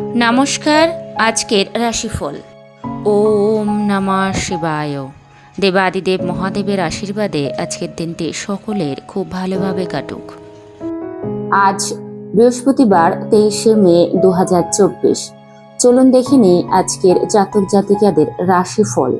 নমস্কার, আজকের রাশিফল। ওম নমঃ শিবায়। দেবাদিদেব মহাদেবের আশীর্বাদে আজকের দিনটি সকলের খুব ভালোভাবে কাটুক। আজ বৃহস্পতিবার তেইশে মে দু হাজার চব্বিশ। চলুন দেখে নিই আজকের জাতক জাতিকাদের রাশিফল।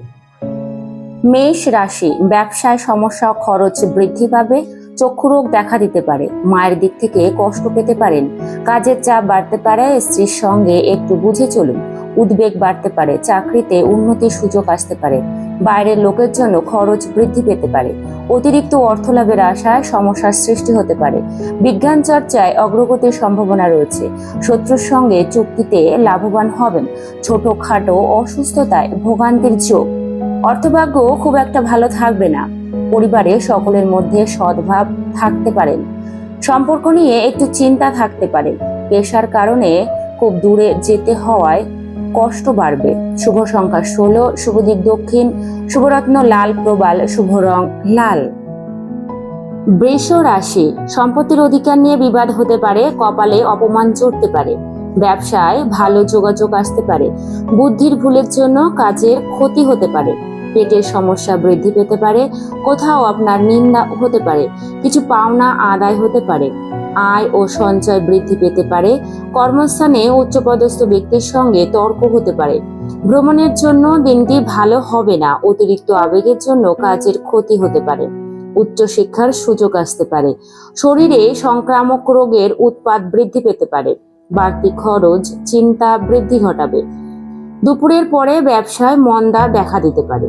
মেষ রাশি, ব্যবসায় সমস্যা খরচ বৃদ্ধি পাবে। চক্ষু রোগ দেখা দিতে পারে। মায়ের দিক থেকে কষ্ট পেতে পারেন। কাজের চাপ বাড়তে পারে, স্ত্রীর সঙ্গে একটু বুঝে চলুন। উদ্বেগ বাড়তে পারে, চাকরিতে উন্নতির সুযোগ আসতে পারে। বাইরের লোকের জন্য খরচ বৃদ্ধি পেতে পারে। অতিরিক্ত অর্থ লাভের আশায় সমস্যার সৃষ্টি হতে পারে। বিজ্ঞান চর্চায় অগ্রগতির সম্ভাবনা রয়েছে। শত্রুর সঙ্গে চুক্তিতে লাভবান হবেন। ছোটখাটো অসুস্থতায় ভোগান্তির চোখ অর্থভাগ্য খুব একটা ভালো থাকবে না। পরিবারে সকলের মধ্যে সদ্ভাব থাকতে পারেন সম্পর্ক নিয়ে একটু চিন্তা থাকতে পারে। পেশার কারণে খুব দূরে যেতে হওয়ায় কষ্ট বাড়বে। শুভ সংখ্যা ষোলো, শুভ দিক দক্ষিণ, শুভরত্ন লাল, প্রবাল, শুভ রং লাল। বৃষ রাশি, সম্পত্তির অধিকার নিয়ে বিবাদ হতে পারে, কপালে অপমান চড়তে পারে, ব্যবসায় ভালো যোগাযোগ আসতে পারে, বুদ্ধির ভুলের জন্য কাজের ক্ষতি হতে পারে। পেটের সমস্যা বৃদ্ধি পেতে পারে, কোথাও আপনার নিন্দা হতে পারে, কিছু পাওনা আদায় হতে পারে, আয় ও সঞ্চয় বৃদ্ধি পেতে পারে, কর্মস্থানে উচ্চপদস্থ ব্যক্তির সঙ্গে তর্ক হতে পারে। ভ্রমণের জন্য দিনটি ভালো হবে না, অতিরিক্ত আবেগের জন্য কাজের ক্ষতি হতে পারে উচ্চশিক্ষার সুযোগ আসতে পারে, শরীরে সংক্রামক রোগের উৎপাদ বৃদ্ধি পেতে পারে, বাড়তি খরচ, চিন্তা বৃদ্ধি ঘটাবে দুপুরের পরে ব্যবসায় মন্দা দেখা দিতে পারে।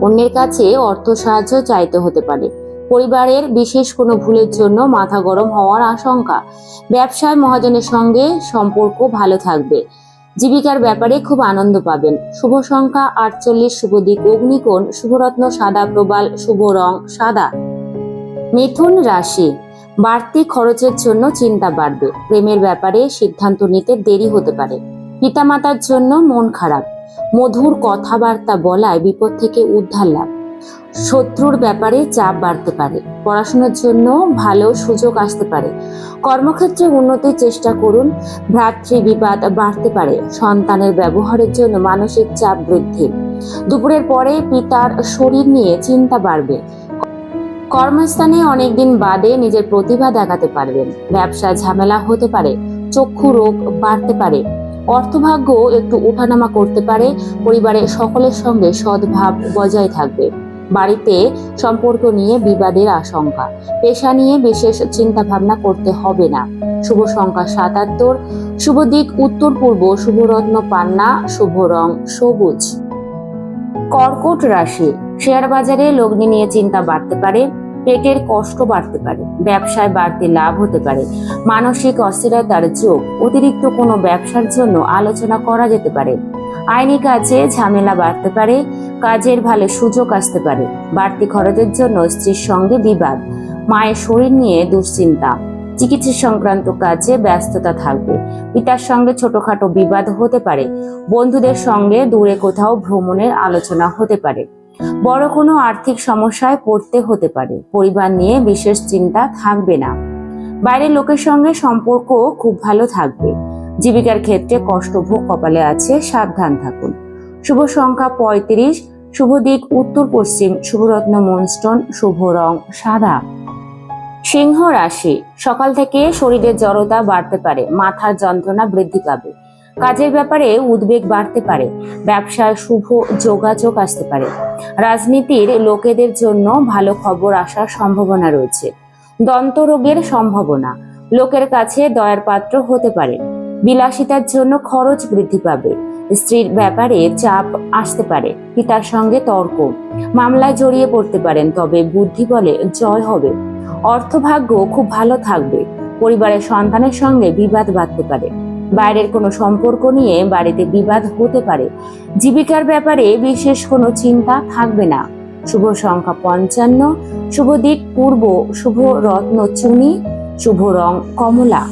অন্যের কাছে অর্থ সাহায্য চাইতে হতে পারে। পরিবারের বিশেষ কোনো ভুলের জন্য মাথা গরম হওয়ার আশঙ্কা। ব্যবসায় মহাজনের সঙ্গে সম্পর্ক ভালো থাকবে। জীবিকার ব্যাপারে খুব আনন্দ পাবেন। শুভ সংখ্যা আটচল্লিশ, শুভ দিক অগ্নিকোণ, শুভরত্ন সাদা, প্রবাল, শুভ রং সাদা। মিথুন রাশি, বাড়তি খরচের জন্য চিন্তা বাড়বে। প্রেমের ব্যাপারে সিদ্ধান্ত নিতে দেরি হতে পারে। পিতামাতার জন্য মন খারাপ। মধুর কথাবার্তা বলায় বিপদ থেকে উদ্ধার লাভ। শত্রুর ব্যাপারে চাপ বাড়তে পারে। পড়াশোনার জন্য ভালো সুযোগ আসতে পারে। কর্মক্ষেত্রে উন্নতির চেষ্টা করুন। ভ্রাতৃ বিবাদ বাড়তে পারে। সন্তানের ব্যবহারের জন্য মানসিক চাপ বৃদ্ধি। দুপুরের পরে পিতার শরীর নিয়ে চিন্তা বাড়বে। কর্মস্থানে অনেকদিন বাদে নিজের প্রতিভা দেখাতে পারবেন। ব্যবসা ঝামেলা হতে পারে। চক্ষু রোগ বাড়তে পারে। অর্থভাগ্য একটু ওঠানামা করতে পারে, পরিবারের সকলের সঙ্গে সদ্ভাব বজায় থাকবে। বাড়িতে সম্পর্ক নিয়ে বিবাদের আশঙ্কা। পেশা নিয়ে বিশেষ চিন্তা ভাবনা করতে হবে না। শুভ সংখ্যা সাতাত্তর, শুভ দিক উত্তর পূর্ব, শুভরত্ন পান্না, শুভ রং সবুজ। কর্কট রাশি শেয়ার বাজারে লগ্নি নিয়ে চিন্তা বাড়তে পারে পেটের কষ্ট বাড়তে পারে, ব্যবসায় বাড়তি লাভ হতে পারে, মানসিক অস্থিরতার যোগ, অতিরিক্ত কোনো ব্যবসার জন্য আলোচনা করা যেতে পারে। আইনি কাজে ঝামেলা বাড়তে পারে, কাজের ভালো সুযোগ আসতে পারে, বাড়তি খরচের জন্য স্ত্রীর সঙ্গে বিবাদ, মায়ের শরীর নিয়ে দুশ্চিন্তা, চিকিৎসা সংক্রান্ত কাজে ব্যস্ততা থাকবে, পিতার সঙ্গে ছোটখাটো বিবাদ হতে পারে, বন্ধুদের সঙ্গে দূরে কোথাও ভ্রমণের আলোচনা হতে পারে। বড় কোনো আর্থিক সমস্যায় পড়তে হতে পারে। পরিবার নিয়ে বিশেষ চিন্তা থাকবে না। বাইরের লোকের সঙ্গে সম্পর্ক খুব ভালো থাকবে। জীবিকার ক্ষেত্রে কষ্টভোগ কপালে আছে, সাবধান থাকুন। শুভ সংখ্যা পঁয়ত্রিশ, শুভ দিক উত্তর পশ্চিম, শুভরত্ন মনস্টন, শুভ রং সাদা। সিংহ রাশি, সকাল থেকে শরীরের জড়তা বাড়তে পারে, মাথার যন্ত্রণা বৃদ্ধি পাবে। কাজের ব্যাপারে উদ্বেগ বাড়তে পারে, ব্যবসায় শুভ যোগাযোগ আসতে পারে। রাজনীতির লোকেদের জন্য ভালো খবর আসার সম্ভাবনা রয়েছে। দন্ত রোগের সম্ভাবনা, লোকের কাছে দয়ার পাত্র হতে পারে। বিলাসিতার জন্য খরচ বৃদ্ধি পাবে। স্ত্রীর ব্যাপারে চাপ আসতে পারে, পিতার সঙ্গে তর্ক। মামলায় জড়িয়ে পড়তে পারেন, তবে বুদ্ধি বলে জয় হবে। অর্থভাগ্য খুব ভালো থাকবে। পরিবারের সন্তানের সঙ্গে বিবাদ বাঁধতে পারে। বাইরের কোনো সম্পর্ক নিয়ে বাড়িতে বিবাদ হতে পারে। জীবিকার ব্যাপারে বিশেষ কোনো চিন্তা থাকবে না। শুভ সংখ্যা পঞ্চান্ন, শুভ দিক পূর্ব, শুভ রত্ন চুনি, শুভ রং কমলা।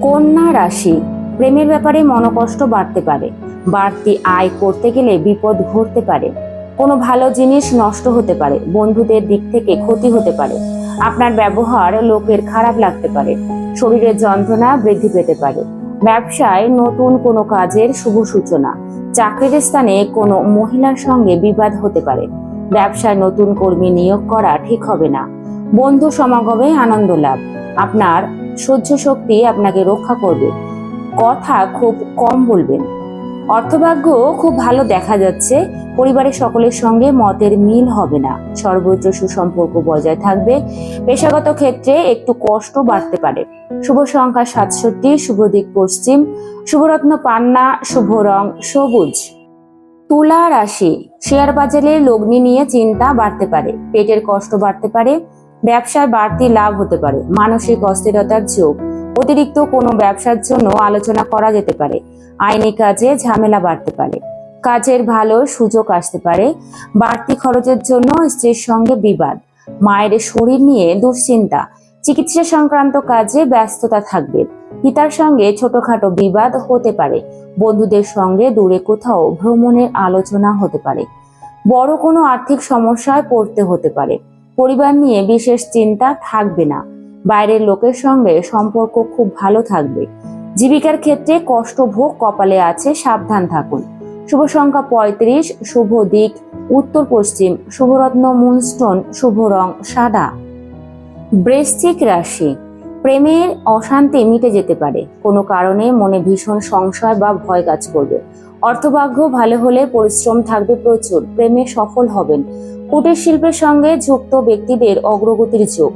কন্যা রাশি, প্রেমের ব্যাপারে মনোকষ্ট বাড়তে পারে। বাড়তি আয় করতে গেলে বিপদ ঘটতে পারে। কোনো ভালো জিনিস নষ্ট হতে পারে, বন্ধুদের দিক থেকে ক্ষতি হতে পারে। আপনার ব্যবহার লোকের খারাপ লাগতে পারে। শরীরের যন্ত্রণা বৃদ্ধি পেতে পারে। ব্যবসায় নতুন কোনো কাজের শুভ সূচনা। চাকরির স্থানে কোনো মহিলার সঙ্গে বিবাদ হতে পারে। ব্যবসায় নতুন কর্মী নিয়োগ করা ঠিক হবে না। বন্ধু সমাগমে আনন্দ লাভ। আপনার সহ্য শক্তি আপনাকে রক্ষা করবে। কথা খুব কম বলবেন। অর্থভাগ্য খুব ভালো দেখা যাচ্ছে। পরিবারের সকলের সঙ্গে মতের মিল হবে না। সর্বোচ্চ সুসম্পর্ক বজায় থাকবে। পেশাগত ক্ষেত্রে একটু কষ্ট বাড়তে পারে। শুভ সংখ্যা সাতষট্টি, শুভ দিক পশ্চিম। শুভরত্ন পান্না, শুভ রং সবুজ। তুলা রাশি, শেয়ার বাজারে লগ্নি নিয়ে চিন্তা বাড়তে পারে। পেটের কষ্ট বাড়তে পারে। ব্যবসায় বাড়তি লাভ হতে পারে। মানসিক অস্থিরতার যোগ অতিরিক্ত কোনো ব্যবসার জন্য আলোচনা করা যেতে পারে। আইনি কাজে ঝামেলা বাড়তে পারে। কাজের ভালো সুযোগ আসতে পারে। বাড়তি খরচের জন্য স্ত্রীর সঙ্গে বিবাদ, মায়ের শরীর নিয়ে দুশ্চিন্তা, চিকিৎসা সংক্রান্ত কাজে ব্যস্ততা থাকবে। পিতার সঙ্গে ছোটখাটো বিবাদ হতে পারে। বন্ধুদের সঙ্গে দূরে কোথাও ভ্রমণের আলোচনা হতে পারে। বড় কোনো আর্থিক সমস্যায় পড়তে হতে পারে। পরিবার নিয়ে বিশেষ চিন্তা থাকবে না। বাইরের লোকের সঙ্গে সম্পর্ক খুব ভালো থাকবে। জীবিকার ক্ষেত্রে কষ্ট ভোগ কপালে আছে, সাবধান থাকুন। শুভ সংখ্যা পঁয়ত্রিশ, শুভ দিক, উত্তর পশ্চিম, শুভরত্ন মুনস্টোন শুভ রং সাদা। বৃশ্চিক রাশি, প্রেমের অশান্তি মিটে যেতে পারে। কোনো কারণে মনে ভীষণ সংশয় বা ভয় কাজ করবে। অর্থভাগ্য ভালো হলে পরিশ্রম থাকবে প্রচুর, প্রেমে সফল হবেন। কুটির শিল্পের সঙ্গে যুক্ত ব্যক্তিদের অগ্রগতির যোগ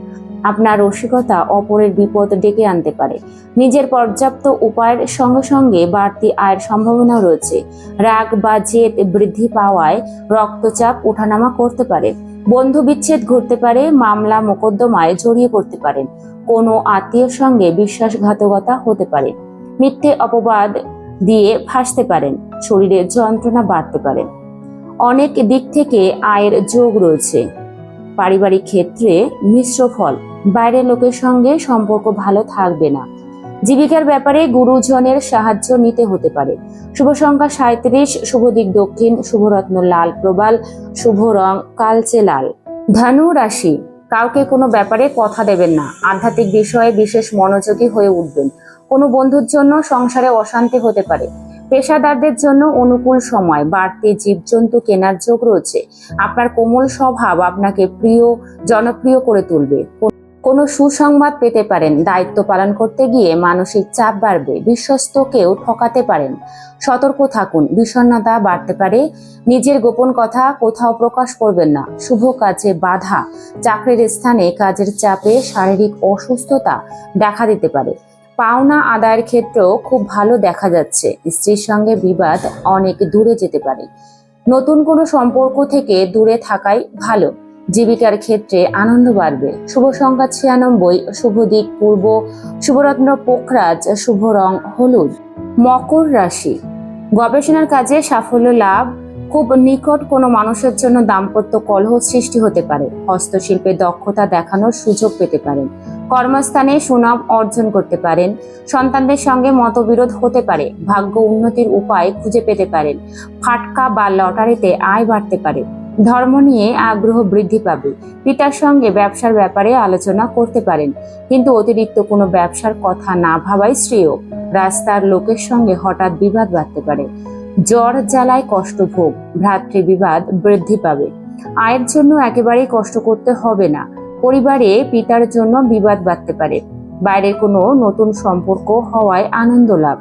আপনার রসিকতা অপরের বিপদ ডেকে আনতে পারে। নিজের পর্যাপ্ত উপায়ের সঙ্গে সঙ্গে বাড়তি আয়ের সম্ভাবনা রয়েছে। রাগ বা জেদ বৃদ্ধি পাওয়ায় রক্তচাপ ওঠানামা করতে পারে। বন্ধু বিচ্ছেদ ঘটতে পারে, মামলা মোকদ্দমায় জড়িয়ে পড়তে পারেন কোনো আত্মীয়ের সঙ্গে বিশ্বাসঘাতকতা হতে পারে। মিথ্যে অপবাদ দিয়ে ফাঁসতে পারেন শরীরে যন্ত্রণা বাড়তে পারেন অনেক দিক থেকে আয়ের যোগ রয়েছে। পারিবারিক ক্ষেত্রে মিশ্র ফল। বাইরের লোকের সঙ্গে সম্পর্ক ভালো থাকবে না। জীবিকার ব্যাপারে গুরুজনের সাহায্য নিতে হতে পারে। শুভ সংখ্যা সাঁত্রিশ শুভ দিক দক্ষিণ, শুভরত্ন লাল প্রবাল, শুভ রং কালচে লাল। ধনু রাশি, কাউকে কোনো ব্যাপারে কথা দেবেন না। আধ্যাত্মিক বিষয়ে বিশেষ মনোযোগী হয়ে উঠবেন। কোনো বন্ধুর জন্য সংসারে অশান্তি হতে পারে। পেশাদারদের জন্য অনুকূল সময়, বাড়তি জীবজন্তু কেনার যোগ রয়েছে। আপনার কোমল স্বভাব আপনাকে প্রিয়, জনপ্রিয় করে তুলবে। কোনো সুসংবাদ পেতে পারেন, দায়িত্ব পালন করতে গিয়ে মানসিক চাপ বাড়বে, বিশ্বস্ত কেউ ঠকাতে পারেন। সতর্ক থাকুন, বিষণ্ণতা বাড়তে পারে। নিজের গোপন কথা কোথাও প্রকাশ করবেন না। শুভ কাজে বাধা, চাকরির স্থানে কাজের চাপে শারীরিক অসুস্থতা দেখা দিতে পারে। পাওনা আদায়ের ক্ষেত্রেও খুব ভালো দেখা যাচ্ছে। স্ত্রীর সঙ্গে বিবাদ অনেক দূরে যেতে পারে। নতুন কোনো সম্পর্ক থেকে দূরে থাকাই ভালো। জীবিকার ক্ষেত্রে আনন্দ বাড়বে। শুভ সংখ্যা ছিয়ানব্বই, শুভ দিক পূর্ব, শুভরত্ন পোখরাজ, শুভ রং হলুদ। মকর রাশি। গবেষণার কাজে সাফল্য লাভ। খুব নিকট কোনো মানুষের জন্য দাম্পত্য কলহ সৃষ্টি হতে পারে। হস্তশিল্পে দক্ষতা দেখানোর সুযোগ পেতে পারেন। কর্মস্থানে সুনাম অর্জন করতে পারেন। সন্তানদের সঙ্গে মতবিরোধ হতে পারে। ভাগ্য উন্নতির উপায় খুঁজে পেতে পারেন। ফাটকা বা লটারিতে আয় বাড়তে পারে। ধর্ম নিয়ে আগ্রহ বৃদ্ধি পাবে। পিতার সঙ্গে ব্যবসার ব্যাপারে আলোচনা করতে পারেন। কিন্তু অতিরিক্ত কোনো ব্যবসার কথা না ভাবাই শ্রেয়। রাস্তার লোকের সঙ্গে হঠাৎ বিবাদ বাড়তে পারে। জ্বর জ্বালায় কষ্ট ভোগ। ভ্রাতৃ বিবাদ বৃদ্ধি পাবে। আয়ের জন্য একেবারেই কষ্ট করতে হবে না। পরিবারে পিতার জন্য বিবাদ বাড়তে পারে। বাইরের কোনো নতুন সম্পর্ক হওয়ায় আনন্দ লাভ।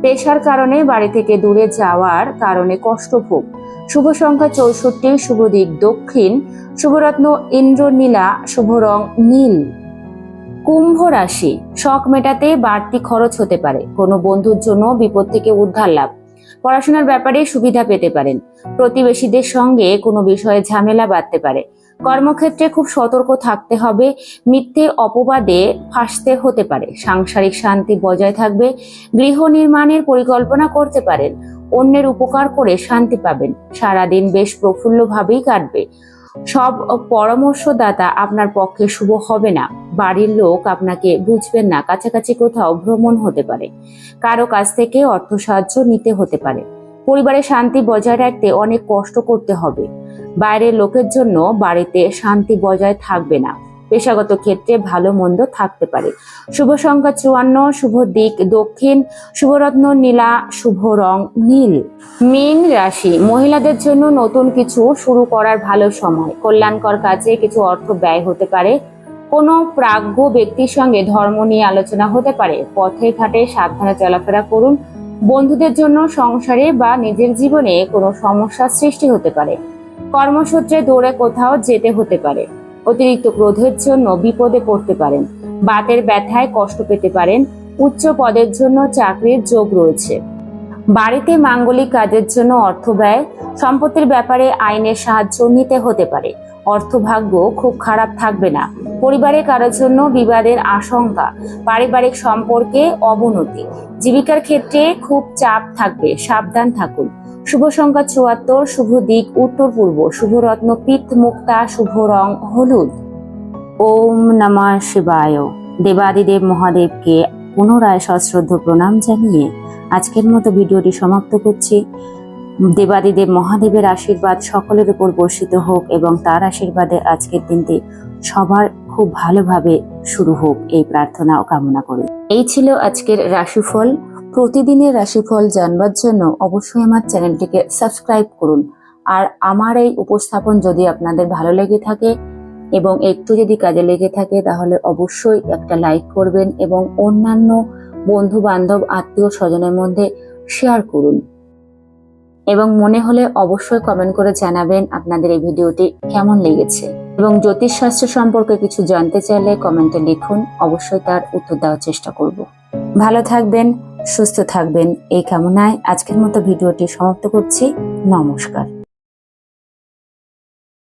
পেশার কারণে বাড়ি থেকে দূরে যাওয়ার কারণে কষ্ট ভোগ। শুভ সংখ্যা চৌষট্টি, শুভ দিক দক্ষিণ, শুভরত্ন ইন্দ্রনীলা, শুভ রং নীল। কুম্ভ রাশি, শখ মেটাতে বাড়তি খরচ হতে পারে। কোনো বন্ধুর জন্য বিপদ থেকে উদ্ধার লাভ। পড়াশোনার ব্যাপারে সুবিধা পেতে পারেন। প্রতিবেশীদের সঙ্গে কোনো বিষয়ে ঝামেলা বাড়তে পারে। কর্মক্ষেত্রে খুব সতর্ক থাকতে হবে। মিথ্যে অপবাদে ফাঁসতে হতে পারে। সাংসারিক শান্তি বজায় থাকবে। গৃহ নির্মাণের পরিকল্পনা করতে পারেন। অন্যের উপকার করে শান্তি পাবেন। সারাদিন বেশ প্রফুল্লভাবেই কাটবে। সব পরামর্শদাতা আপনার পক্ষে শুভ হবে না। বাড়ির লোক আপনাকে বুঝবেন না। কাছাকাছি কোথাও ভ্রমণ হতে পারে। কারও কাছ থেকে অর্থ সাহায্য নিতে হতে পারে। পরিবারে শান্তি বজায় রাখতে অনেক কষ্ট করতে হবে। বাইরের লোকের জন্য বাড়িতে শান্তি বজায় থাকবে না। পেশাগত ক্ষেত্রে ভালো মন্দ থাকতে পারে। শুভ সংখ্যা চুয়ান্ন, শুভ দিক দক্ষিণ, শুভরত্ন নীলা, শুভ রং নীল। মীন রাশি, মহিলাদের জন্য নতুন কিছু শুরু করার ভালো সময়। কল্যাণকর কাজে কিছু অর্থ ব্যয় হতে পারে। কোনো প্রাজ্ঞ ব্যক্তির সঙ্গে ধর্ম নিয়ে আলোচনা হতে পারে। পথে ঘাটে সাবধানে চলাফেরা করুন। বন্ধুদের জন্য সংসারে বা নিজের জীবনে কোনো সমস্যার সৃষ্টি হতে পারে। কর্মসূত্রে দৌড়ে কোথাও যেতে হতে পারে। অতিরিক্ত ক্রোধের জন্য বিপদে পড়তে পারেন। বাতের ব্যথায় কষ্ট পেতে পারেন। উচ্চ পদের জন্য চাকরির যোগ রয়েছে। বাড়িতে মাঙ্গলিক কাজের জন্য অর্থ ব্যয়, সম্পত্তির ব্যাপারে আইনের সাহায্য নিতে হতে পারে। অর্থভাগ্য খুব খারাপ থাকবে না। পরিবারে কারোর জন্য বিবাদের আশঙ্কা, পারিবারিক সম্পর্কে অবনতি, জীবিকার ক্ষেত্রে খুব চাপ থাকবে, সাবধান থাকুন। শুভ সংখ্যা চুয়াত্তর, শুভ দিক উত্তর পূর্ব, শুভ রত্ন পিত্ত মুক্তা, শুভ রং হলুদ। ওম নমঃ শিবায়। দেবাদিদেব মহাদেবকে পুনরায় সশ্রদ্ধ প্রণাম জানিয়ে আজকের মতো ভিডিওটি সমাপ্ত করছি। দেবাদিদেব মহাদেবের আশীর্বাদ সকলের উপর বর্ষিত হোক এবং তার আশীর্বাদে আজকের দিনটি সবার খুব ভালোভাবে শুরু হোক এই প্রার্থনা ও কামনা করি। এই ছিল আজকের রাশিফল। প্রতিদিনের রাশিফল জানবার জন্য অবশ্যই আমার চ্যানেলটিকে সাবস্ক্রাইব করুন। আর আমার এই উপস্থাপন যদি আপনাদের ভালো লেগে থাকে এবং একটু যদি কাজে লেগে থাকে, তাহলে অবশ্যই একটা লাইক করবেন এবং অন্যান্য বন্ধু বান্ধব আত্মীয় স্বজনের মধ্যে শেয়ার করুন। এবং মনে হলে অবশ্যই কমেন্ট করে জানাবেন আপনাদের এই ভিডিওটি কেমন লেগেছে। এবং জ্যোতিষশাস্ত্র সম্পর্কে কিছু জানতে চাইলে কমেন্টে লিখুন, অবশ্যই তার উত্তর দেওয়ার চেষ্টা করব। ভালো থাকবেন, সুস্থ থাকবেন, এই কামনায় আজকের মতো ভিডিওটি সমাপ্ত করছি। নমস্কার।